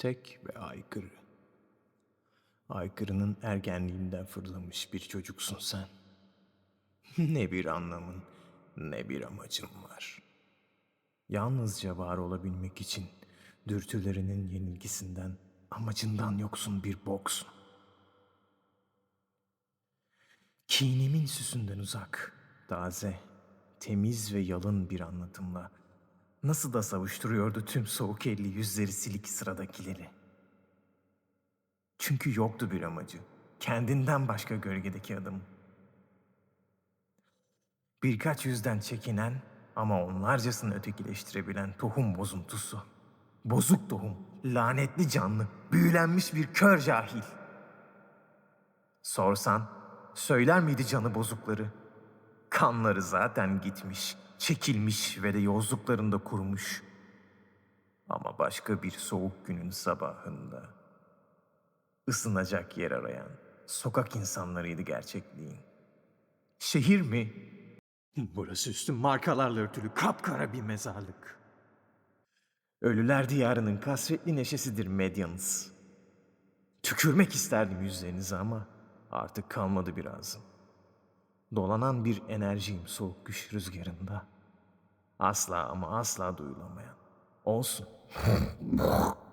Tek ve aykırı. Aykırının ergenliğinden fırlamış bir çocuksun sen. Ne bir anlamın ne bir amacın var. Yalnızca var olabilmek için dürtülerinin yenilgisinden, amacından yoksun bir boksun. Kinimin süsünden uzak, taze, temiz ve yalın bir anlatımla nasıl da savuşturuyordu tüm soğuk elli yüzleri silik sıradakileri. Çünkü yoktu bir amacı, kendinden başka gölgedeki adım. Birkaç yüzden çekinen ama onlarcasını ötekileştirebilen tohum bozuntusu. Bozuk tohum, lanetli canlı, büyülenmiş bir kör cahil. Sorsan, söyler miydi canı bozukları? Kanları zaten gitmiş, çekilmiş ve de yozluklarında kurumuş. Ama başka bir soğuk günün sabahında ısınacak yer arayan sokak insanlarıydı gerçekliğin. Şehir mi? Burası üstü markalarla örtülü kapkara bir mezarlık. Ölüler diyarının kasvetli neşesidir medyanız. Tükürmek isterdim yüzlerinize ama artık kalmadı birazım. Dolanan bir enerjiyim soğuk güç rüzgarında. Asla ama asla duyulamayan. Olsun.